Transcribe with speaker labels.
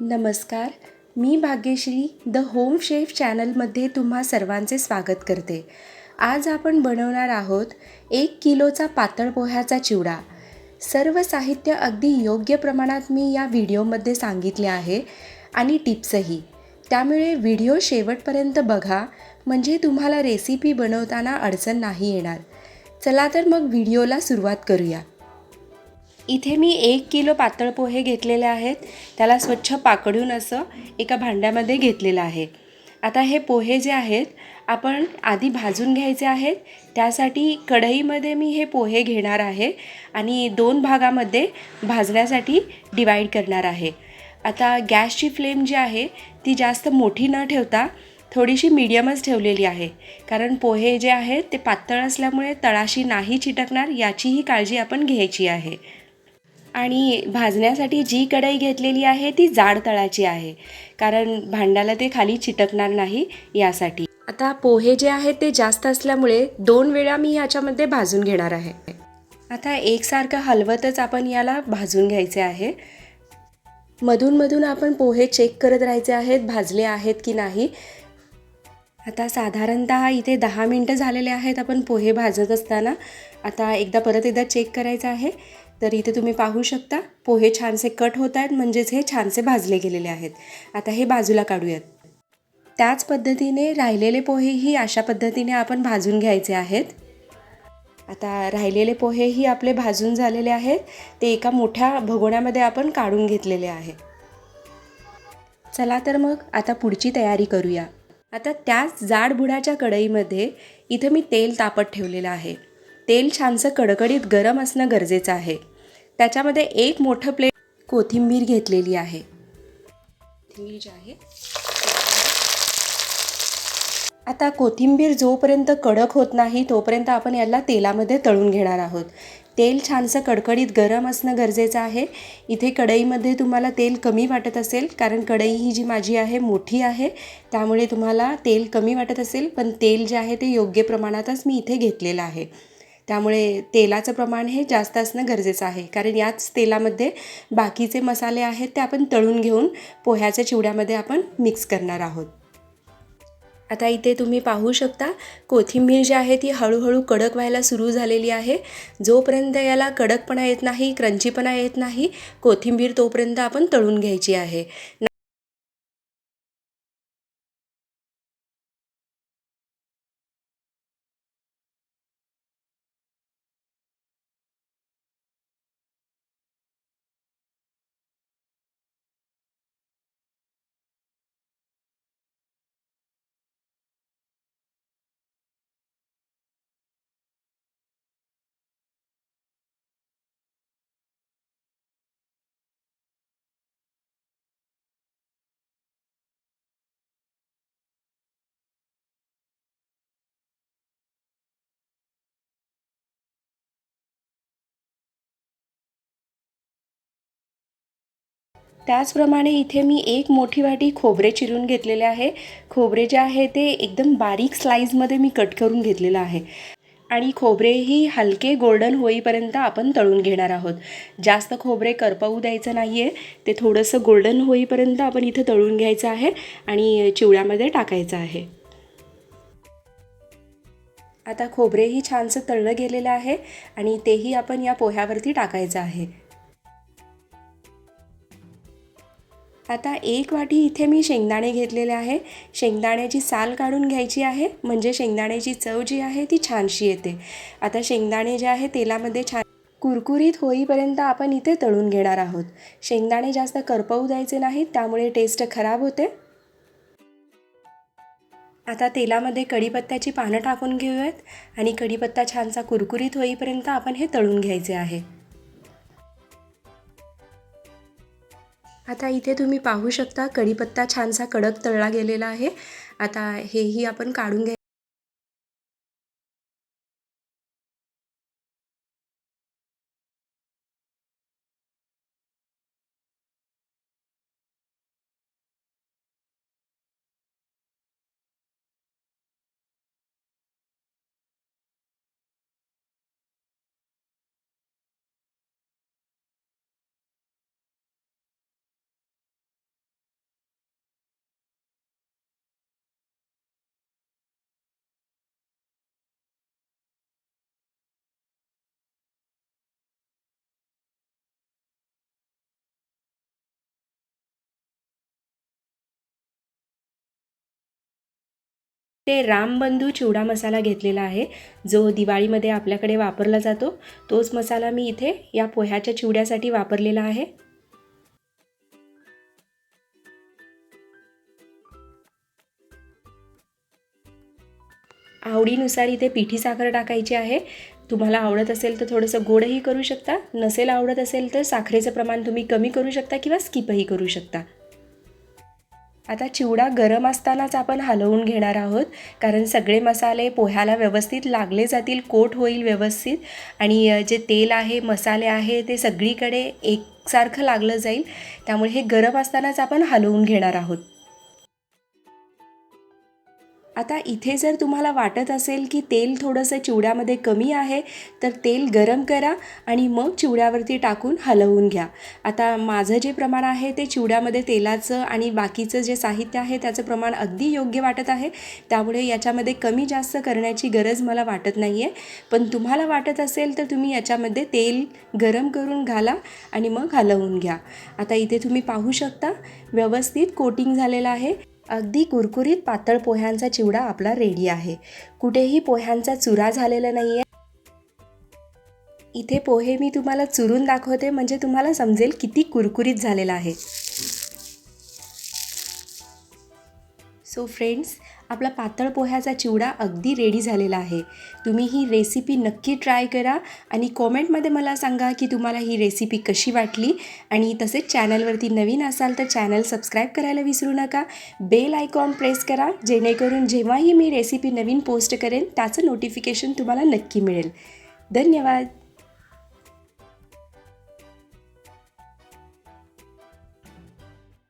Speaker 1: नमस्कार मी Bhagyashree the home chef चॅनलमध्ये तुम्हा सर्वांचे स्वागत करते. आज आपण बनवणार आहोत एक किलोचा पातळ पोह्याचा चिवडा. सर्व साहित्य अगदी योग्य प्रमाणात मी या व्हिडिओमध्ये सांगितले आहे आणि टिप्सही. त्यामुळे व्हिडिओ शेवटपर्यंत बघा म्हणजे तुम्हाला रेसिपी बनवताना अडचण नाही येणार. चला तर मग व्हिडिओला सुरुवात करूया. इथे मी एक किलो पातळ पोहे घेतलेले आहेत. त्याला स्वच्छ पाकडून असं एका भांड्यामध्ये घेतलेलं आहे. आता हे पोहे जे आहेत आपण आधी भाजून घ्यायचे आहेत. त्यासाठी कढईमध्ये मी हे पोहे घेणार आहे आणि दोन भागामध्ये भाजण्यासाठी डिवाईड करणार आहे. आता गॅसची फ्लेम जी आहे ती जास्त मोठी न ठेवता थोडीशी मीडियमच ठेवलेली आहे. कारण पोहे जे आहेत ते पातळ असल्यामुळे तळाशी नाही चिटकणार याचीही काळजी आपण घ्यायची आहे. आणि भाजण्यासाठी जी कढई घेतलेली आहे ती जाड तळाची आहे. कारण भांड्याला ते खाली चिटकणार नाही यासाठी. आता पोहे जे आहेत ते जास्त असल्यामुळे दोन वेळा मी ह्याच्यामध्ये भाजून घेणार आहे. आता एकसारखं हलवतच आपण याला भाजून घ्यायचे आहे. मधूनमधून आपण पोहे चेक करत राहायचे आहेत भाजले आहेत की नाही. आता साधारणत इथे दहा मिनटं झालेले आहेत आपण पोहे भाजत असताना. आता एकदा परत एकदा चेक करायचं आहे. तर इथे तुम्ही पाहू शकता पोहे छानसे कट होत आहेत म्हणजेच हे छानसे भाजले गेलेले आहेत. आता हे बाजूला काढूयात. त्याच पद्धतीने राहिलेले पोहेही अशा पद्धतीने आपण भाजून घ्यायचे आहेत. आता राहिलेले पोहेही आपले भाजून झालेले आहेत. ते एका मोठ्या भगोण्यामध्ये आपण काढून घेतलेले आहे. चला तर मग आता पुढची तयारी करूया. आता त्याच जाड बुडाच्या कढईमध्ये इथं मी तेल तापत ठेवलेलं आहे. तेल छानसं कडकडीत गरम असणं गरजेचं आहे. त्याच्यामध्ये एक मोठं प्लेट कोथिंबीर घेतलेली आहे. कोथिंबीर जी आहे आता कोथिंबीर जोपर्यंत कडक होत नाही तोपर्यंत आपण याला तेलामध्ये तळून घेणार आहोत. तेल छानसं कडकडीत गरम असणं गरजेचं आहे. इथे कढईमध्ये तुम्हाला तेल कमी वाटत असेल कारण कढई ही जी माझी आहे मोठी आहे. त्यामुळे तुम्हाला तेल कमी वाटत असेल पण तेल जे आहे ते योग्य प्रमाणातच मी इथे घेतलेलं आहे. त्यामुळे तेलाचं प्रमाण हे जास्त असणं गरजेचं आहे. कारण याच तेलामध्ये बाकीचे मसाले आहेत ते आपण तळून घेऊन पोह्याच्या चिवड्यामध्ये आपण मिक्स करणार आहोत. आता इथे तुम्ही पाहू शकता कोथिंबीर जी आहे ती हळूहळू कडक व्हायला सुरू झालेली आहे. जोपर्यंत याला कडकपणा येत नाही क्रंचीपणा येत नाही कोथिंबीर तोपर्यंत आपण तळून घ्यायची आहे. त्याचप्रमाणे इथे मी एक मोठी वाटी खोबरे चिरून घेतलेले आहे. खोबरे जे आहे ते एकदम बारीक स्लाईजमध्ये मी कट करून घेतलेलं आहे. आणि खोबरेही हलके गोल्डन होईपर्यंत आपण तळून घेणार आहोत. जास्त खोबरे करपवू द्यायचं नाही आहे ते थोडंसं गोल्डन होईपर्यंत आपण इथं तळून घ्यायचं आहे आणि चिवड्यामध्ये टाकायचं आहे. आता खोबरेही छानसं तळलं गेलेलं आहे आणि तेही आपण या पोह्यावरती टाकायचं आहे. आता एक वाटी इथे मी शेंगदाणे घेतलेले आहे. शेंगदाण्याची साल काढून घ्यायची आहे. म्हणजे शेंगदाण्याची चव जी आहे ती छानशी येते. आता शेंगदाणे जे आहे तेलामध्ये छान कुरकुरीत होईपर्यंत आपण इथे तळून घेणार आहोत. शेंगदाणे जास्त करपवू द्यायचे नाहीत त्यामुळे टेस्ट खराब होते. आता तेलामध्ये कढीपत्त्याची पानं टाकून घेऊयात. आणि कढीपत्ता छानसा कुरकुरीत होईपर्यंत आपण हे तळून घ्यायचे आहे. आता इथे तुम्ही पाहू शकता कढीपत्ता छानसा कडक तळला गेलेला आहे. आता हेही आपण काढून घ्या ते रामबंधू चिवडा मसाला घेतलेला आहे जो दिवाळीमध्ये आपल्याकडे वापरला जातो. तोच मसाला मी इथे या पोह्याच्या चिवड्यासाठी वापरलेला आहे. आवडीनुसार इथे पिठी साखर टाकायची आहे. तुम्हाला आवडत असेल तर थोडंसं गोडही करू शकता नसेल आवडत असेल तर साखरेचं प्रमाण तुम्ही कमी करू शकता किंवा स्किपही करू शकता. आता चिवडा गरम असतानाच आपण हलवून घेणार आहोत. कारण सगळे मसाले पोह्याला व्यवस्थित लागले जातील कोट होईल व्यवस्थित. आणि जे तेल आहे मसाले आहे ते सगळीकडे एकसारखं लागलं जाईल. त्यामुळे हे गरम असतानाच आपण हलवून घेणार आहोत. आता इथे जर तुम्हाला वाटत असेल की तेल थोडंसं चिवड्यामध्ये कमी आहे तर तेल गरम करा आणि मग चिवड्यावरती टाकून हलवून घ्या. आता माझं जे प्रमाण आहे ते चिवड्यामध्ये तेलाचं आणि बाकीचं जे साहित्य आहे त्याचं प्रमाण अगदी योग्य वाटत आहे. त्यामुळे याच्यामध्ये कमी जास्त करण्याची गरज मला वाटत नाही आहे पण तुम्हाला वाटत असेल तर तुम्ही याच्यामध्ये तेल गरम करून घाला आणि मग हलवून घ्या. आता इथे तुम्ही पाहू शकता व्यवस्थित कोटिंग झालेलं आहे. अगदी कुरकुरीत पातळ पोह्यांचा चिवडा आपला रेडी आहे. कुठेही पोह्यांचा चुरा झालेला नाही आहे इथे पोहे मी तुम्हाला चुरून दाखवते म्हणजे तुम्हाला समजेल किती कुरकुरीत झालेला आहे. सो फ्रेंड्स आपला पातळ पोह्याचा चिवडा अगदी रेडी झालेला आहे. तुम्ही ही रेसिपी नक्की ट्राय करा आणि कॉमेंटमध्ये मला सांगा की तुम्हाला ही रेसिपी कशी वाटली आणि तसेच चॅनलवरती नवीन असाल तर चॅनल सबस्क्राईब करायला विसरू नका. बेल आयकॉन प्रेस करा जेणेकरून जेव्हाही मी रेसिपी नवीन पोस्ट करेन त्याचं नोटिफिकेशन तुम्हाला नक्की मिळेल. धन्यवाद.